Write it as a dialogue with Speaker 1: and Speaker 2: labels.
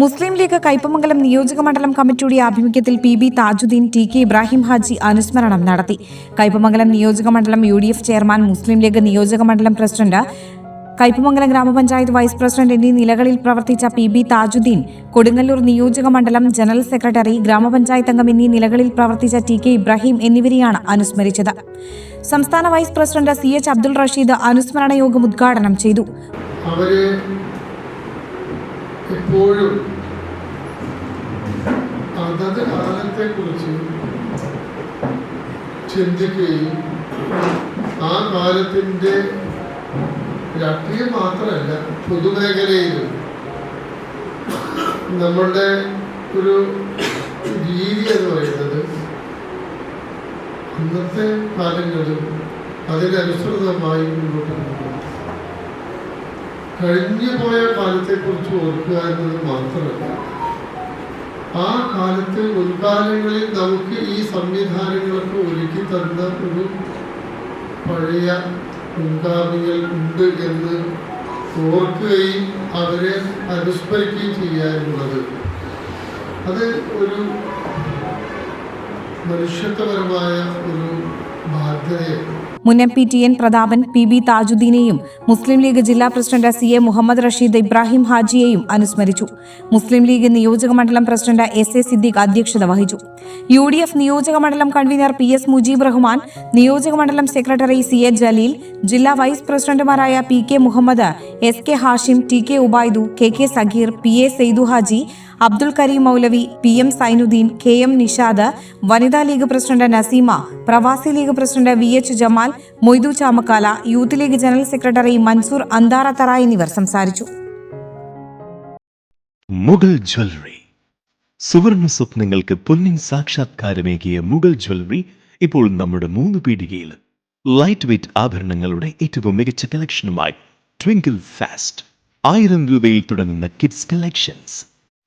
Speaker 1: മുസ്ലിം league Kaipamangalam നിയോജക മണ്ഡലം കമ്മിറ്റിയുടെ ആഭിമുഖ്യത്തിൽ P B Thajudheen T K Ibrahim Haji അനുസ്മരണം നടത്തി. കൈപ്പമംഗലം നിയോജക മണ്ഡലം U D F chairman Muslim League നിയോജക മണ്ഡലം പ്രസിഡന്റ് കൈപ്പമംഗലം ഗ്രാമപഞ്ചായത്ത് വൈസ് പ്രസിഡന്റ് എന്നീ നിലകളിൽ പ്രവർത്തിച്ച പി ബി താജുദ്ദീൻ കൊടുങ്ങല്ലൂർ നിയോജക മണ്ഡലം ജനറൽ സെക്രട്ടറി ഗ്രാമപഞ്ചായത്ത് അംഗം എന്നീ നിലകളിൽ പ്രവർത്തിച്ച ടി കെ ഇബ്രാഹിം എന്നിവരെയാണ് അനുസ്മരിച്ചത്. സംസ്ഥാന vice president C H Abdul Rasheed അനുസ്മരണ യോഗം ഉദ്ഘാടനം ചെയ്തു.
Speaker 2: എപ്പോഴും അതത് കാലത്തെക്കുറിച്ച് ചിന്തിക്കുകയും ആ കാലത്തിന്റെ രാഷ്ട്രീയം മാത്രമല്ല പൊതുമേഖലയിലും നമ്മളുടെ ഒരു രീതി എന്ന് പറയുന്നത് അന്നത്തെ കാലങ്ങളിലും അതിനനുസൃതമായി മുന്നോട്ട് പോകുന്നു. കഴിഞ്ഞു പോയ കാലത്തെക്കുറിച്ച് ഓർക്കുക എന്നത് മാത്രമല്ല. ആ കാലത്തിൽ മുൻകാലങ്ങളിൽ നമുക്ക് ഈ സംവിധാനങ്ങളൊക്കെ ഒരുക്കി തന്ന ഒരു പഴയ മുൻകാമികൾ ഉണ്ട് എന്ന് ഓർക്കുകയും അവരെ അനുസ്മരിക്കുകയും ചെയ്യാനുള്ളത് അത് ഒരു മനുഷ്യത്വപരമായ ഒരു ബാധ്യതയാണ്.
Speaker 1: മുൻ M P T N Prathapan P B താജുദ്ദീനെയും Muslim League ജില്ലാ president C A Muhammad Rasheed Ibrahim ഹാജിയെയും അനുസ്മരിച്ചു. മുസ്ലിം ലീഗ് നിയോജക മണ്ഡലം പ്രസിഡന്റ് എസ് എ സിദ്ദീഖ് അധ്യക്ഷത വഹിച്ചു. യു ഡി എഫ് നിയോജക മണ്ഡലം convener P S Mujeeb Rahman നിയോജക മണ്ഡലം സെക്രട്ടറി സി എ ജലീൽ ജില്ലാ വൈസ് പ്രസിഡന്റുമാരായ P K Muhammad S K Hashim T K Ubaidu K K Sageer P A Saidu Haji Abdul Kareem Moulavi P M Sainudheen K M Nishad Vanitha League president Naseema Pravasi League president V H Jamal Moidu Chamakkala Youth League general secretary Mansoor Antharathara എന്നിവർ സംസാരിച്ചു.
Speaker 3: Mughal jewellery. സുവർണ സ്വപ്നങ്ങൾക്ക് പൊന്നിൻ സാക്ഷാത്കാരമേകിയ Mughal jewellery ഇപ്പോൾ നമ്മുടെ മൂന്ന് പീടികയിൽ. Light weight ആഭരണങ്ങളുടെ ഏറ്റവും മികച്ച കളക്ഷനുമായി ട്വിങ്കിൾ ഫാസ്റ്റ് ആയിരം രൂപയിൽ തുടങ്ങുന്ന കിഡ്സ് കളക്ഷൻസ്